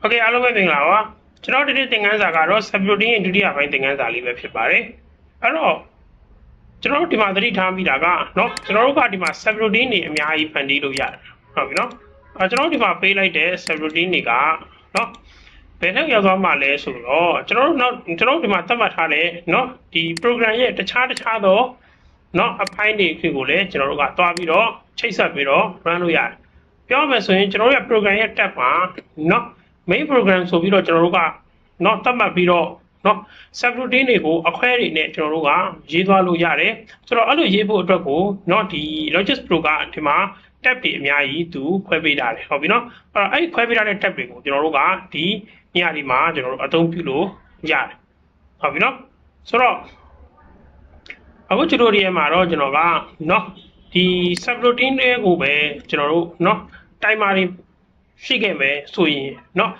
โอเคအားလုံးပဲမင်္ဂလာပါကျွန်တော်ဒီနေ့သင်ခန်းစာကတော့ subroutine ရဲ့ဒုတိယပိုင်းသင်ခန်းစာလေးပဲဖြစ်ပါတယ်အဲ့တော့ကျွန်တော်တို့ဒီမှာသတိထားမိတာကเนาะကျွန်တော်တို့ကဒီမှာ subroutine တွေအများကြီးဖန်တီးလို့ရတယ်ဟုတ်ပြီเนาะအဲကျွန်တော်တို့ဒီမှာပေးလိုက်တဲ့ subroutine တွေကเนาะဘယ်နဲ့ရောက်သွားမှလဲဆိုတော့ကျွန်တော်တို့နောက်ကျွန်တော်တို့ဒီမှာသတ်မှတ်ထားတဲ့เนาะဒီ program ရဲ့တခြားတခြားသောเนาะအပိုင်းတွေကိုလည်းကျွန်တော်တို့ကသွားပြီးတော့ချိတ်ဆက်ပြီးတော့ run လို့ရတယ်ပြောမယ်ဆိုရင်ကျွန်တော်တို့ရဲ့ program ရဲ့ tab မှာเนาะ main program ဆိုပြီးတော့ကျွန်တော်တို့ကเนาะသတ်မှတ်ပြီးတော့เนาะ subroutine တွေကိုအခွဲတွေနဲ့ကျွန်တော်တို့ကရေးသွားလို့ရတယ်ဆိုတော့အဲ့လိုရေးဖို့အတွက်ကိုเนาะဒီ Logis Pro ကဒီမှာ tab တွေအများကြီးသူခွဲပေးထားတယ်ဟုတ်ပြီเนาะအဲ့တော့အဲ့ခွဲပေးထားတဲ့ tab တွေကိုကျွန်တော်တို့ကဒီညဒီမှာကျွန်တော်တို့အသုံးပြုလို့ရတယ်ဟုတ်ပြီเนาะဆိုတော့အခုကျွန်တော်ဒီမှာတော့ကျွန်တော်ကเนาะဒီ subroutine တွေကိုပဲကျွန်တော်တို့เนาะ timer တွေ ရှိခဲ့မယ်ဆိုရင်เนาะ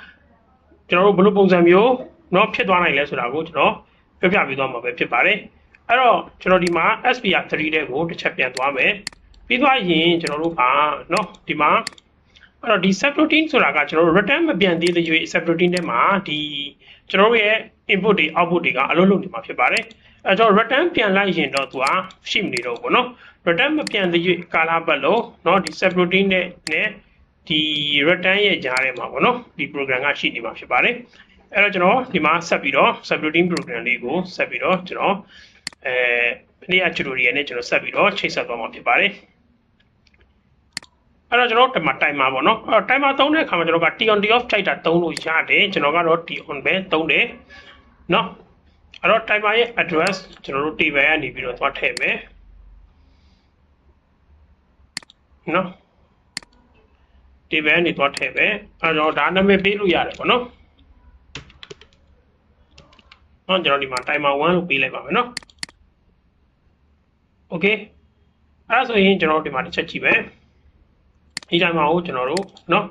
ကျွန်တော်တို့ဘယ်လိုပုံစံမျိုးเนาะဖြစ်သွားနိုင်လဲဆိုတာကိုကျွန်တော်ပြောပြပေးသွားမှာပဲဖြစ်ပါတယ်အဲ့တော့ကျွန်တော်ဒီမှာ SPR 3တဲ့ကိုတစ်ချက်ပြန်သွားမယ်ပြီးသွားရင်ကျွန်တော်တို့ကเนาะဒီမှာအဲ့တော့ဒီ subroutine ဆိုတာကကျွန်တော်တို့ return မပြန်သေးတဲ့ရွေး subroutine ထဲမှာဒီကျွန်တော်တို့ရဲ့ input တွေ output တွေကအလုပ်လုပ်နေမှာဖြစ်ပါတယ်အဲတော့ return ပြန်လိုက်ရင်တော့သူကရှိမနေတော့ဘူးเนาะ return မပြန်သေးရွေးကာလပတ်လုံးเนาะဒီ subroutine နဲ့နဲ့ ဒီ return ရဲ့ကြားထဲမှာပေါ့နော်ဒီ program ကရှိနေမှာဖြစ်ပါတယ်အဲ့တော့ကျွန်တော်ဒီမှာဆက်ပြီးတော့ subroutine program လေးကိုဆက်ပြီးတော့ကျွန်တော်အဲနေ့အ tutorial နဲ့ကျွန်တော်ဆက်ပြီးတော့ချိတ်ဆက်သွားမှာဖြစ်ပါတယ်အဲ့တော့ကျွန်တော်ဒီမှာ timer ပေါ့နော်အဲ့တော့ timer သုံးတဲ့အခါမှာကျွန်တော်က t on t off ထိုက်တာသုံးလို့ရတယ်ကျွန်တော်ကတော့ t on ပဲသုံးတယ်နော်အဲ့တော့ timer ရဲ့ address ကျွန်တော်တို့ table ကနေပြီးတော့သွားထည့်မယ် နော် table နေသွားထည့်ပဲအဲတော့ဒါနာမည်ပေးလို့ရတယ်ပေါ့နော်။ဟောကျွန်တော်ဒီမှာ timer 1လို့ပေးလိုက်ပါမယ်နော်။ Okay အဲ့ဒါဆိုရင်ကျွန်တော်ဒီမှာတစ်ချက်ကြည့်မယ်။ဒီ timer ကိုကျွန်တော်တို့နော်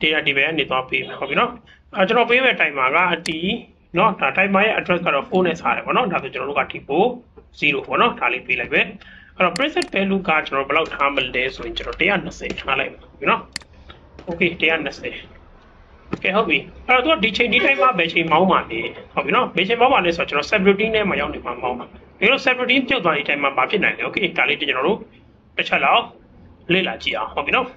data table ကနေသွားပေးမယ်ဟုတ်ပြီနော်။အဲကျွန်တော်ပေးမဲ့ timer ကအတီနော်ဒါ timer ရဲ့ address ကတော့4နဲ့စားတယ်ပေါ့နော်။ဒါဆိုကျွန်တော်တို့က tipo 0ပေါ့နော်။ဒါလေးပေးလိုက်ပဲ။အဲ့တော့ preset value ကကျွန်တော်ဘယ်လောက်ထားမလဲဆိုရင်ကျွန်တော်120ထားလိုက်ပြီနော်။ okay 120ကဲဟုတ်ပြီအဲ့တော့သူကဒီချိန်ဒီတိုင်းမှာဘယ်ချိန်မောင်းပါလဲဟုတ်ပြီနော်ဘယ်ချိန်မောင်းပါလဲဆိုတော့ကျွန်တော် subroutine ထဲမှာရောက်နေမှာမောင်းပါဒီလို subroutine ပြုတ်သွားတဲ့တိုင်းမှာမဖြစ်နိုင်လေ okay ဒါလေးကျွန်တော်တို့တစ်ချက်လောက်လေ့လာကြည့်အောင်ဟုတ်ပြီနော်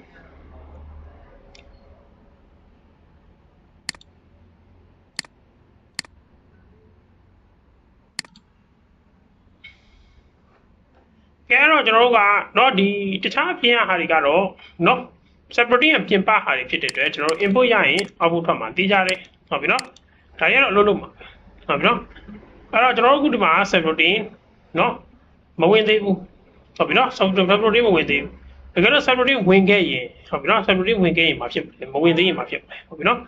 ကဲတော့ကျွန်တော်တို့ကเนาะဒီတခြားအပြင်ဟာတွေကတော့เนาะ subroutine အပြင်ပဟာတွေဖြစ်တဲ့အတွက်ကျွန်တော်တို့ input ရရင် output ထွက်မှာသိကြတယ်ဟုတ်ပြီနော်ဒါရတော့အလုပ်လုပ်မှာဟုတ်ပြီနော်အဲ့တော့ကျွန်တော်တို့အခုဒီမှာ subroutine နော်မဝင်သေးဘူးဟုတ်ပြီနော် subroutine မဝင်သေးဘူးတကယ်တော့ subroutine ဝင်ခဲ့ရင်ဟုတ်ပြီနော် subroutine ဝင်ခဲ့ရင်မဖြစ်ဘူးမဝင်သေးရင်မဖြစ်ဘူးဟုတ်ပြီနော်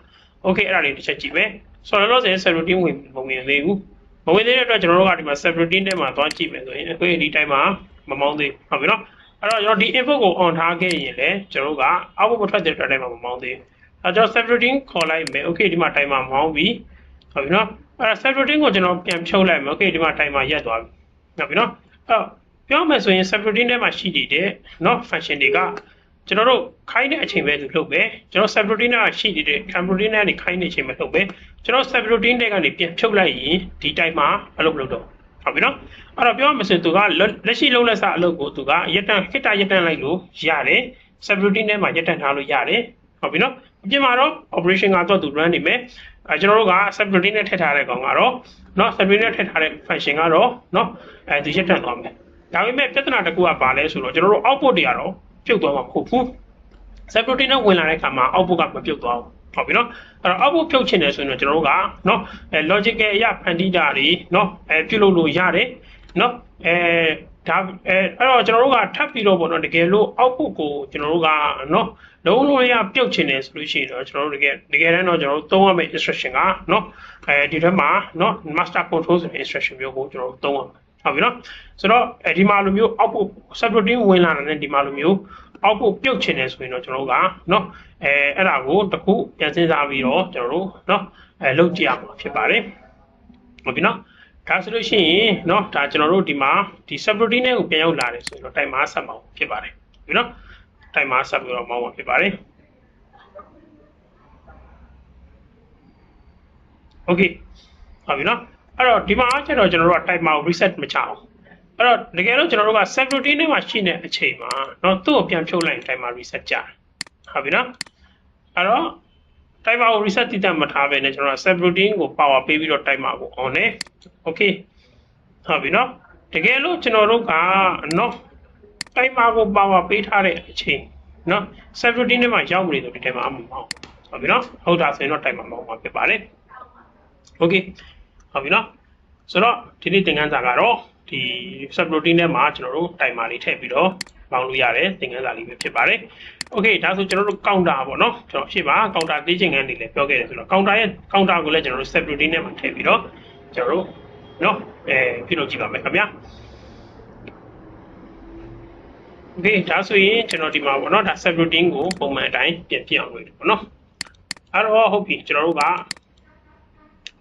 okay အဲ့ဒါလေးတစ်ချက်ကြည့်မယ်ဆိုတော့လို့ဆိုရင် subroutine ဝင်မဝင်သေးဘူးမဝင်သေးတဲ့အတွက်ကျွန်တော်တို့ကဒီမှာ subroutine ထဲမှာသွားကြည့်မယ်ဆိုရင်အခုဒီတိုင်းမှာမမောင်းသေးဟုတ်ပြီနော် အဲ့တော့ကျွန်တော်ဒီ input ကို on ထားခဲ့ရင်လည်းကျွန်တော်တို့က output မထွက်တဲ့အတွက်တိုင်းမှာမမောင်းသေးဘူး။အဲကျွန်တော် subroutine ခေါ်လိုက်မယ်။ okay ဒီမှာ timer မောင်းပြီ။ဟုတ်ပြီနော်။အဲ့ဒါ subroutine ကိုကျွန်တော်ပြန်ဖြုတ်လိုက်မယ်။ okay ဒီမှာ timer ရက်သွားပြီ။ဟုတ်ပြီနော်။အဲ့ပြောမယ်ဆိုရင် subroutine ထဲမှာရှိနေတဲ့နော် function တွေကကျွန်တော်တို့ခိုင်းတဲ့အချိန်ပဲသူလုပ်ပဲကျွန်တော် subroutine ကရှိနေတဲ့ subroutine ကနေခိုင်းနေချိန်ပဲလုပ်ပဲကျွန်တော် subroutine တွေကနေပြန်ဖြုတ်လိုက်ရင်ဒီ timer အလုပ်လုပ်တော့ ဟုတ်ပြီနော်အဲ့တော့ပြောမှဆိုသူကလက်ရှိလုံးလက်စအလုပ်ကိုသူကရက်တန်ခိတရက်တန်လိုက်လို့ရတယ် subroutine ထဲမှာရက်တန်ထားလို့ရတယ်ဟုတ်ပြီနော်အပြင်မှာတော့ operation ကတော့သူ run နေမယ်အဲကျွန်တော်တို့က subroutine နဲ့ထည့်ထားတဲ့ကောင်ကတော့เนาะ subroutine နဲ့ထည့်ထားတဲ့ function ကတော့เนาะအဲဒီရက်တန်သွားမယ်ဒါပေမဲ့ပြဿနာတစ်ခုကဘာလဲဆိုတော့ကျွန်တော်တို့ output တွေကတော့ပြုတ်သွားမှာမဟုတ်ဘူး subroutine နဲ့ဝင်လာတဲ့အခါမှာ output ကမပြုတ်သွားဘူး ဟုတ်ပြီနော်အဲ့တော့အောက်ဖို့ဖြုတ်ချင်တယ်ဆိုရင်တော့ကျွန်တော်တို့ကနော်အဲ logical အရဖန်တီးတာတွေနော်အဲပြုလုပ်လို့ရတယ်နော်အဲဒါအဲအဲ့တော့ကျွန်တော်တို့ကထပ်ပြီးတော့ပေါ့နော်တကယ်လို့အောက်ဖို့ကိုကျွန်တော်တို့ကနော်လုံးလုံးရပြုတ်ချင်တယ်ဆိုလို့ရှိရင်တော့ကျွန်တော်တို့တကယ်တကယ်တမ်းတော့ကျွန်တော်တို့သုံးရမယ့် instruction ကနော်အဲဒီထက်မှာနော် master control ဆိုတဲ့ instruction မျိုးကိုကျွန်တော်တို့သုံးရမယ်ဟုတ်ပြီနော်ဆိုတော့အဲဒီမှာလိုမျိုး output subroutine ဝင်လာတဲ့ဒီမှာလိုမျိုး output ပြုတ်ချင်တယ်ဆိုရင်တော့ကျွန်တော်တို့ကเนาะအဲအဲ့ဒါကိုတခုပြန်စဉ်းစားပြီးတော့ကျွန်တော်တို့เนาะအဲလုပ်ကြည့်ရမှာဖြစ်ပါတယ်ဟုတ်ပြီနော်ဒါဆိုလို့ရှိရင်เนาะဒါကျွန်တော်တို့ဒီမှာဒီ subroutine ကိုပြန်ရောက်လာတယ်ဆိုရင်တော့ timer ဆက်မှာဖြစ်ပါတယ်ဟုတ်ပြီနော် timer ဆက်ပြီးတော့မောင်းမှာဖြစ်ပါတယ် okay ဟုတ်ပြီနော်အဲ့တော့ဒီမှာကျတော့ကျွန်တော်တို့က timer ကို reset မချအောင် အဲ့တော့တကယ်လို့ကျွန်တော်တို့က subroutine ထဲမှာရှိတဲ့အချိန်မှာเนาะသူ့ကိုပြန်ဖြုတ်လိုက်ရင် timer reset ကြတယ်ဟုတ်ပြီနော်အဲ့တော့ timer ကို reset တိတတ်မထားဘဲနဲ့ကျွန်တော်က subroutine ကို power ပေးပြီးတော့ timer ကို on နေ okay ဟုတ်ပြီနော်တကယ်လို့ကျွန်တော်တို့ကနော် timer ကို power ပေးထားတဲ့အချိန်နော် subroutine ထဲမှာရောက်နေတော့ဒီ timer မမအောင်ဟုတ်ပြီနော်ဟုတ်တာဆိုရင်တော့ timer မအောင်ပါဖြစ်ပါတယ် okay ဟုတ်ပြီနော်ဆိုတော့ဒီနေ့သင်ခန်းစာကတော့ ဒီ subroutine ထဲမှာကျွန်တော်တို့ timer လေးထည့်ပြီးတော့ပေါင်းလို့ရတယ်သင်ခန်းစာလေးပဲဖြစ်ပါတယ် okay ဒါဆိုကျွန်တော်တို့ counter ပေါ့နော်ကျွန်တော်ဖြစ်ပါ counter သိချင်ခန်းနေလည်းပြောခဲ့တယ်ဆိုတော့ counter ရဲ့ counter ကိုလည်းကျွန်တော်တို့ subroutine ထဲမှာထည့်ပြီးတော့ကျွန်တော်တို့နော်အဲပြုလုပ်ကြည့်ပါမယ်ခင်ဗျာ okay ဒါဆိုရင်ကျွန်တော်ဒီမှာပေါ့နော်ဒါ subroutine ကိုပုံမှန်အတိုင်းပြင်ပြအောင်လုပ်တယ်ပေါ့နော်အဲ့တော့ဟုတ်ပြီကျွန်တော်တို့က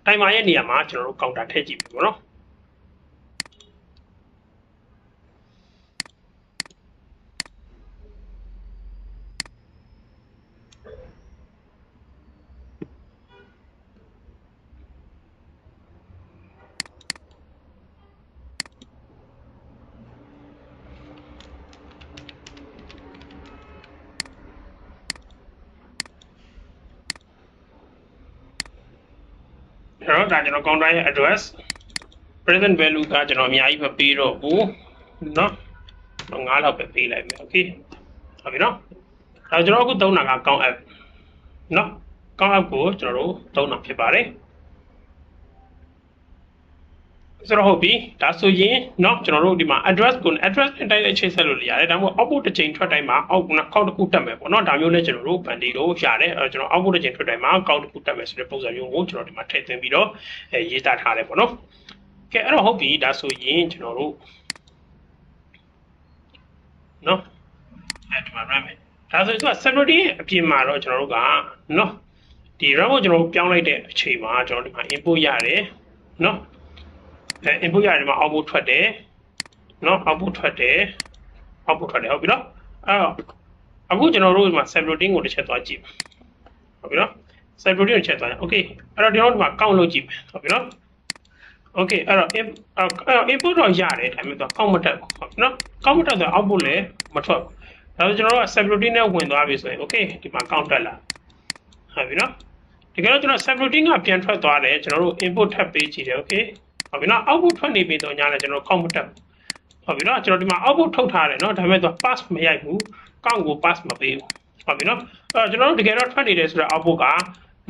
timer ရဲ့နေရာမှာကျွန်တော်တို့ counter ထည့်ကြည့်ပြီပေါ့နော် အဲ့တော့ဒါကျွန်တော် counter ရဲ့ address present value ကကျွန်တော်အများကြီးမပေးတော့ဘူးเนาะ9လောက်ပဲပေးလိုက်မယ် okay ဟုတ်ပြီเนาะဒါကျွန်တော်အခုသုံးတာက count app เนาะ count app ကိုကျွန်တော်တို့သုံးတာဖြစ်ပါတယ် ဆိုတော့ဟုတ်ပြီဒါဆိုရင်เนาะကျွန်တော်တို့ဒီမှာ address ကို address နဲ့တိုက်ရိုက်ချိတ်ဆက်လို့ရတယ်ဒါမှမဟုတ် output တစ်ချိန်ထွက်တိုင်းမှာ out က count တစ်ခုတက်မယ်ပေါ့เนาะဒါမျိုးနဲ့ကျွန်တော်တို့ band လို့ရတယ်အဲကျွန်တော် output တစ်ချိန်ထွက်တိုင်းမှာ count တစ်ခုတက်မယ်ဆိုတဲ့ပုံစံမျိုးကိုကျွန်တော်ဒီမှာထည့်သွင်းပြီးတော့အဲရေးသားထားတယ်ပေါ့เนาะကဲအဲ့တော့ဟုတ်ပြီဒါဆိုရင်ကျွန်တော်တို့เนาะအဲဒီမှာ run မယ်ဒါဆိုရင်သူက separate အပြင်မှာတော့ကျွန်တော်တို့ကเนาะဒီ run ကိုကျွန်တော်တို့ပြောင်းလိုက်တဲ့အချိန်မှာကျွန်တော်ဒီမှာ input ရတယ်เนาะ အဲ input ရတယ်မှာ output ထွက်တယ်နော် output ထွက်တယ် output ထွက်တယ်ဟုတ်ပြီနော်အဲ့တော့အခုကျွန်တော်တို့ဒီမှာ subroutine ကိုတစ်ချက်သွားကြည့်ဟုတ်ပြီနော် subroutine ကိုတစ်ချက်သွား okay အဲ့တော့ကျွန်တော်တို့ဒီမှာ count လုပ်ကြည့်ဟုတ်ပြီနော် okay အဲ့တော့ input တော့ရတယ်ဒါပေမဲ့သူက count မတက်ဘူးဟုတ်နော် count မတက်ဆို output လည်းမထွက်ဘူးဒါဆိုကျွန်တော်တို့က subroutine နဲ့ဝင်သွားပြီဆိုရင် okay ဒီမှာ count တက်လာဟုတ်ပြီနော်တကယ်တော့ကျွန်တော် subroutine ကပြန်ထွက်သွားတယ်ကျွန်တော်တို့ input ထပ်ပေးကြည့်တယ် okay ဟုတ်ပြီနော် output ထွက်နေပြီတော့ညာလည်းကျွန်တော် count မတက်ဘူးဟုတ်ပြီနော်ကျွန်တော်ဒီမှာ output ထုတ်ထားတယ်နော်ဒါပေမဲ့သူ pass မရိုက်ဘူးကောင့်ကို pass မပေးဘူးဟုတ်ပြီနော်အဲ့တော့ကျွန်တော်တို့တကယ်တော့ထွက်နေတယ်ဆိုတော့ output က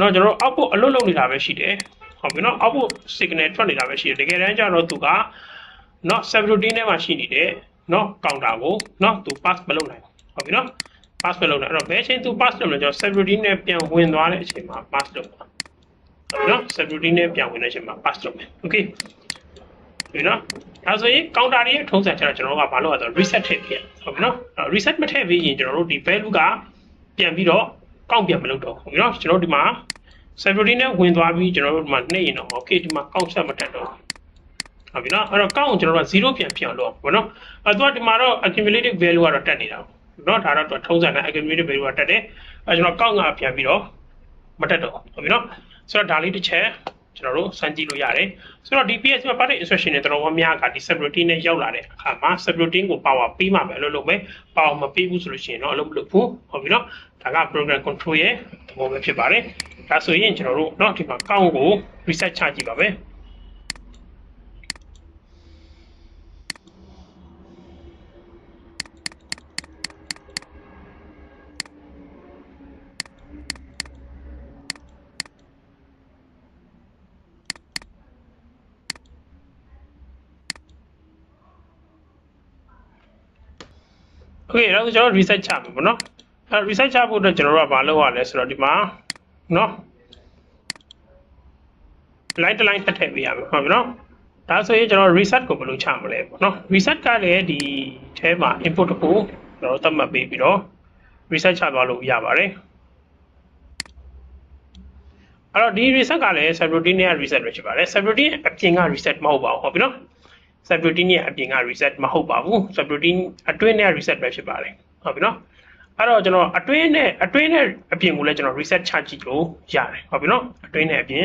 နော်ကျွန်တော်တို့ output အလုပ်လုပ်နေတာပဲရှိတယ်ဟုတ်ပြီနော် output signal ထွက်နေတာပဲရှိတယ်တကယ်တမ်းကျတော့သူကနော် subroutine ထဲမှာရှိနေတဲ့နော် counter ကိုနော်သူ pass မလုပ်နိုင်ဘူးဟုတ်ပြီနော် pass မလုပ်နိုင်အဲ့တော့ဘယ်အချိန်သူ pass လုပ်မလဲကျွန်တော် subroutine နဲ့ပြန်ဝင်သွားတဲ့အချိန်မှာ pass လုပ်ပါဟုတ်ပြီ နော် subroutine နဲ့ပြန်ဝင်တဲ့အချိန်မှာ pass လုပ်မယ် okay ပြီနော်ဒါဆိုရင် counter ရဲ့ထုံးစံကျတော့ကျွန်တော်တို့ကဘာလုပ်ရလဲဆိုတော့ reset ထည့်ပြဟုတ်ပြီနော် reset မထည့်ပြီးရင်ကျွန်တော်တို့ဒီ value ကပြန်ပြီးတော့ကောက်ပြန်မလုပ်တော့ဘူးနော်ကျွန်တော်တို့ဒီမှာ subroutine နဲ့ဝင်သွားပြီးကျွန်တော်တို့ဒီမှာနှိပ်ရင်တော့ okay ဒီမှာ count ဆက်မတက်တော့ဟုတ်ပြီနော်အဲ့တော့ count ကိုကျွန်တော်တို့က0ပြန်ပြန်လို့ပေါ့နော်အဲ့တော့ဒီမှာတော့ accumulative value ကတော့တက်နေတာပေါ့နော်ဒါတော့ထုံးစံနဲ့ accumulative value ကတက်တယ်အဲ့ကျွန်တော် count ကပြန်ပြီးတော့မတက်တော့ဟုတ်ပြီနော် ဆိုတော့ဒါလေးတစ်ချက်ကျွန်တော်တို့စမ်းကြည့်လို့ရတယ်ဆိုတော့ဒီ PS မှာပါတဲ့ instruction တွေတော်တော်များများကဒီ subroutine နဲ့ရောက်လာတဲ့အခါမှာ subroutine ကို power ပေးမှပဲအလုပ်လုပ်မယ် power မပေးဘူးဆိုလို့ရှိရင်တော့အလုပ်မလုပ်ဘူးဟုတ်ပြီနော်ဒါက program control ရဲ့သဘောပဲဖြစ်ပါတယ်ဒါဆိုရင်ကျွန်တော်တို့เนาะဒီမှာ count ကို reset ချကြည့်ပါမယ် Okay တော့ကျွန်တော် reset ချမယ်ပေါ့နော်အဲ reset ချဖို့အတွက်ကျွန်တော်တို့ကမလုပ်ရလဲဆိုတော့ဒီမှာနော် line to line ထပ်ထည့်ပေးရမယ်ဟုတ်ပြီနော်ဒါဆိုရင်ကျွန်တော် reset ကိုဘယ်လိုချမလဲပေါ့နော် reset ကလည်းဒီအဲမှာ input တစ်ခုကျွန်တော်သတ်မှတ်ပေးပြီးတော့ reset ချသွားလို့ရပါတယ်အဲ့တော့ဒီ reset ကလည်း subroutine နဲ့ reset ပဲဖြစ်ပါတယ် subroutine အပြင်က reset မဟုတ်ပါဘူးဟုတ်ပြီနော် subroutine ရဲ့အပြင်က reset မဟုတ်ပါဘူး subroutine အတွင်းနဲ့ reset ပဲဖြစ်ပါတယ်ဟုတ်ပြီနော်အဲ့တော့ကျွန်တော်အတွင်းနဲ့အတွင်းနဲ့အပြင်ကိုလည်းကျွန်တော် reset ချကြည့်လို့ရတယ်ဟုတ်ပြီနော်အတွင်းနဲ့အပြင်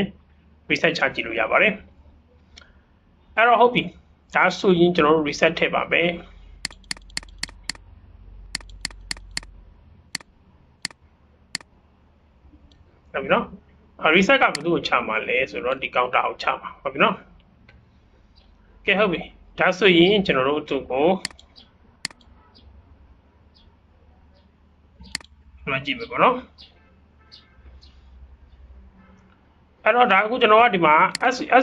reset ချကြည့်လို့ရပါတယ်အဲ့တော့ဟုတ်ပြီဒါဆိုရင်ကျွန်တော်တို့ reset ထည့်ပါမယ်ဟုတ်ပြီနော်အာ reset ကဘယ်သူ့ကိုချမှာလဲဆိုတော့ဒီ counter ကိုချမှာဟုတ်ပြီနော် ကဲဟုတ်ပြီဒါဆိုရင်ကျွန်တော်တို့သူ့ကိုမှကြည့်မယ်ပေါ့နော်အဲ့တော့ဒါအခုကျွန်တော်ကဒီမှာ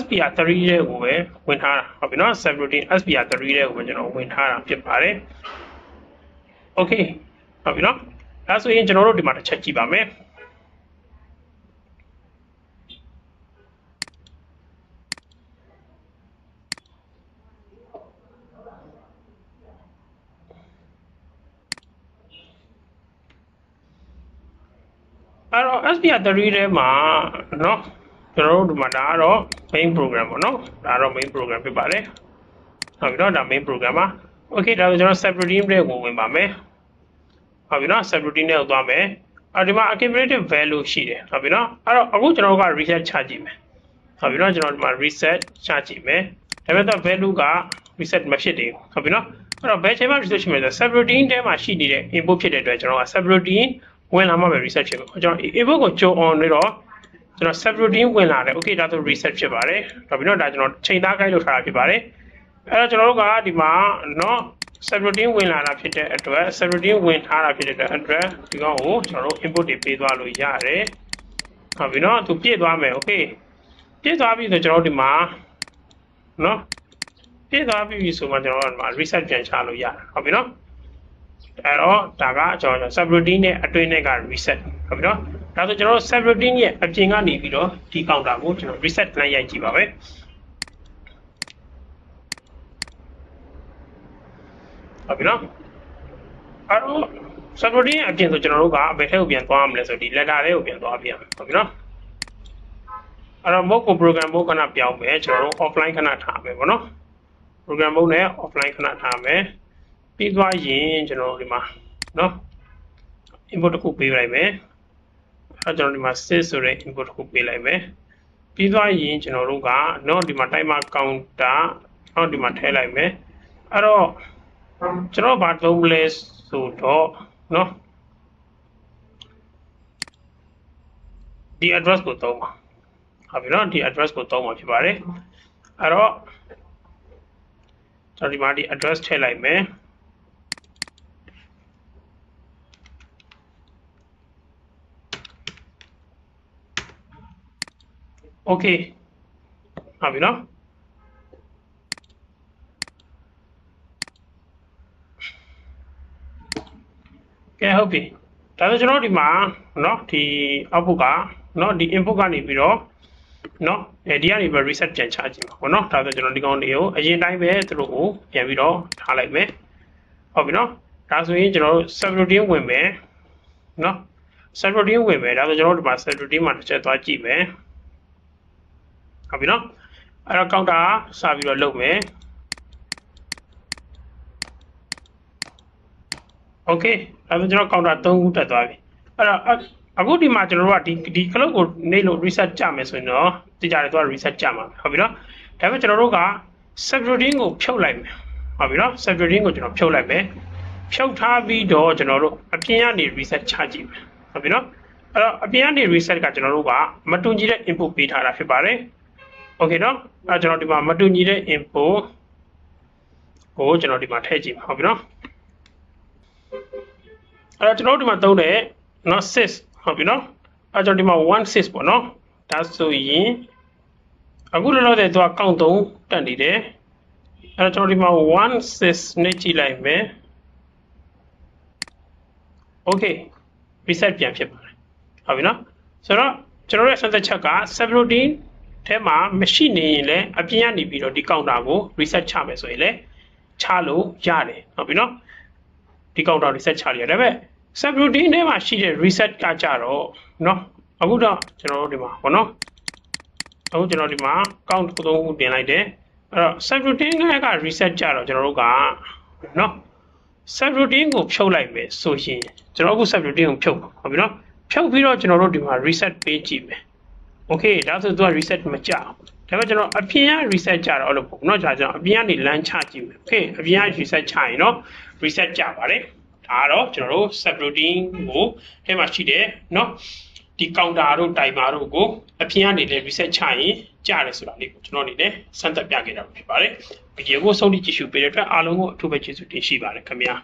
SPR 3တဲ့ကိုပဲဝင်ထားတာဟုတ်ပြီနော် subroutine SPR 3တဲ့ကိုပဲကျွန်တော်ဝင်ထားတာဖြစ်ပါတယ် Okay ဟုတ်ပြီနော်ဒါဆိုရင်ကျွန်တော်တို့ဒီမှာတစ်ချက်ကြည့်ပါမယ် အဲ့တော့ SPR 3ထဲမှာเนาะကျွန်တော်တို့ဒီမှာဒါကတော့ main program ပေါ့နော်ဒါကတော့ main program ဖြစ်ပါတယ်ဟုတ်ပြီနော်ဒါ main program ပါ okay ဒါဆိုကျွန်တော် subroutine တွေကိုဝင်ပါမယ်ဟုတ်ပြီနော် subroutine တွေကိုသွားမယ်အဲ့ဒီမှာ accumulative value ရှိတယ်ဟုတ်ပြီနော်အဲ့တော့အခုကျွန်တော်တို့က reset ချကြည့်မယ်ဟုတ်ပြီနော်ကျွန်တော်ဒီမှာ reset ချကြည့်မယ်ဒါပေမဲ့တော့ value က reset မဖြစ်သေးဘူးဟုတ်ပြီနော်အဲ့တော့ဘယ်ချိန်မှ reset ရှိမလဲဆို subroutine ထဲမှာရှိနေတဲ့ input ဖြစ်တဲ့အတွက်ကျွန်တော်က subroutine ဝင်လာမှပဲ reset ဖြစ်မှာကျွန်တော် input ကိုကြို on နေတော့ကျွန်တော် subroutine ဝင်လာတယ် okay ဒါဆို reset ဖြစ်ပါတယ်ဒါပြီးတော့ဒါကျွန်တော်ချိန်သားခိုင်းလို့ထားတာဖြစ်ပါတယ်အဲ့တော့ကျွန်တော်တို့ကဒီမှာเนาะ subroutine ဝင်လာတာဖြစ်တဲ့အတွက် subroutine ဝင်ထားတာဖြစ်တဲ့အတွက်ဒီကောင်ကိုကျွန်တော်တို့ input တွေပေးသွားလို့ရတယ်ဟုတ်ပြီเนาะသူပြည့်သွားမယ် okay ပြည့်သွားပြီဆိုကျွန်တော်တို့ဒီမှာเนาะပြည့်သွားပြီဆိုမှကျွန်တော်တို့ဒီမှာ reset ပြန်ချလို့ရတယ်ဟုတ်ပြီเนาะ အဲ့တော့ဒါကကျွန်တော် subroutine နဲ့အတွင်းနဲ့က reset ဟုတ်ပြီနော်ဒါဆိုကျွန်တော် subroutine ရဲ့အပြင်ကနေပြီးတော့ဒီ counter ကိုကျွန်တော် reset plan ရိုက်ကြည့်ပါမယ်ဟုတ်ပြီနော်အဲ့တော့ subroutine အပြင်ဆိုကျွန်တော်တို့ကဘယ်ထက်ကိုပြန်သွားမလဲဆိုဒီ letter လေးကိုပြန်သွားပြန်ဟုတ်ပြီနော်အဲ့တော့ mode ကို program mode ခဏပြောင်းမယ်ကျွန်တော်တို့ offline ခဏထားမယ်ပေါ့နော် program mode နဲ့ offline ခဏထားမယ် ပြီးသွားရင်ကျွန်တော်တို့ဒီမှာနော် input တစ်ခုပေးလိုက်မယ်အဲကျွန်တော်ဒီမှာ sys ဆိုတဲ့ input တစ်ခုပေးလိုက်မယ်ပြီးသွားရင်ကျွန်တော်တို့ကနော်ဒီမှာ timer counter နော်ဒီမှာထည့်လိုက်မယ်အဲ့တော့ကျွန်တော်ဘာသုံးမလဲဆိုတော့နော်ဒီ address ကိုသုံးပါဟုတ်ပြီနော်ဒီ address ကိုသုံးပါဖြစ်ပါတယ်အဲ့တော့ကျွန်တော်ဒီမှာဒီ address ထည့်လိုက်မယ် okay ဟုတ်ပြီနော်ကဲဟုတ်ပြီဒါဆိုကျွန်တော်ဒီမှာเนาะဒီ output ကเนาะဒီ input ကနေပြီးတော့เนาะအဲဒီကနေပြီး reset ပြန်ချကြည့်မှာပေါ့เนาะဒါဆိုကျွန်တော်ဒီကောင်တွေကိုအရင်တိုင်းပဲသူတို့ကိုပြန်ပြီးတော့ထားလိုက်မယ်ဟုတ်ပြီเนาะဒါဆိုရင်ကျွန်တော်တို့ subroutine ဝင်မယ်เนาะ subroutine ဝင်မယ်ဒါဆိုကျွန်တော်တို့ဒီမှာ subroutine မှာတစ်ချက်သွားကြည့်မယ် ဟုတ်ပြီနော်အဲ့တော့ counter စပြီးတော့လုပ်မယ် okay အဲ့တော့ကျွန်တော် counter 3ခုတက်သွားပြီအဲ့တော့အခုဒီမှာကျွန်တော်တို့ကဒီဒီ clock ကိုနေလို့ reset ကြမယ်ဆိုရင်တော့တိကျတယ်သူက reset ကြမှာဟုတ်ပြီနော်ဒါပေမဲ့ကျွန်တော်တို့က subroutine ကိုဖြုတ်လိုက်မယ်ဟုတ်ပြီနော် subroutine ကိုကျွန်တော်ဖြုတ်လိုက်မယ်ဖြုတ်ထားပြီးတော့ကျွန်တော်တို့အပြင်ကနေ reset ချကြည့်မယ်ဟုတ်ပြီနော်အဲ့တော့အပြင်ကနေ reset ကကျွန်တော်တို့ကမတူညီတဲ့ input ပေးထားတာဖြစ်ပါတယ် โอเคเนาะအဲကျွန်တော်ဒီမှာမတူညီတဲ့ info ကိုကျွန်တော်ဒီမှာထည့်ကြည့်ပါဟုတ်ပြီเนาะအဲကျွန်တော်ဒီမှာသုံးတဲ့เนาะ6ဟုတ်ပြီเนาะအဲကျွန်တော်ဒီမှာ16ပေါ့เนาะဒါဆိုရင်အခုလောလောဆယ်သူကကောက်3တက်နေတယ်အဲကျွန်တော်ဒီမှာ16နဲ့ကြည့်လိုက်မယ်โอเค reset ပြန်ဖြစ်ပါတယ်ဟုတ်ပြီเนาะဆိုတော့ကျွန်တော်ရဲ့ဆက်သက်ချက်က subroutine ထဲမှာမရှိနေရင်လည်းအပြင်ကနေပြီးတော့ဒီကောင်တာကို reset ချမယ်ဆိုရင်လည်းချလို့ရတယ်ဟုတ်ပြီနော်ဒီကောင်တာ reset ချရတယ်ဒါပေမဲ့ subroutine ထဲမှာရှိတဲ့ reset ကကြတော့နော်အခုတော့ကျွန်တော်တို့ဒီမှာဘောနော်အခုကျွန်တော်ဒီမှာ count သုံးခုတင်လိုက်တယ်အဲ့တော့ subroutine က reset ကြတော့ကျွန်တော်တို့ကနော် subroutine ကိုဖြုတ်လိုက်မယ်ဆိုရင်ကျွန်တော်အခု subroutine ကိုဖြုတ်ပါဟုတ်ပြီနော်ဖြုတ်ပြီးတော့ကျွန်တော်တို့ဒီမှာ reset ပေးကြည့်မယ် okay ဒါဆိုသူက reset မကြအောင်ဒါပေမဲ့ကျွန်တော်အပြင်က reset ကြတော့အဲ့လိုပေါ့เนาะဒါကြောင့်အပြင်ကနေလမ်းချကြည့်မယ် okay အပြင်က reset ချရင်เนาะ reset ကြပါတယ်ဒါကတော့ကျွန်တော်တို့ subroutine ကိုထဲမှာရှိတယ်เนาะဒီ counter တို့ timer တို့ကိုအပြင်ကနေလည်း reset ချရင်ကြားတယ်ဆိုတာလေးကိုကျွန်တော်အနေနဲ့စမ်းသပ်ပြခဲ့တာဖြစ်ပါတယ်ဗီဒီယိုကိုဆုံးဖြတ်ကြည့်ရှုပေးတဲ့အတွက်အားလုံးကိုအထူးပဲကျေးဇူးတင်ရှိပါတယ်ခင်ဗျာ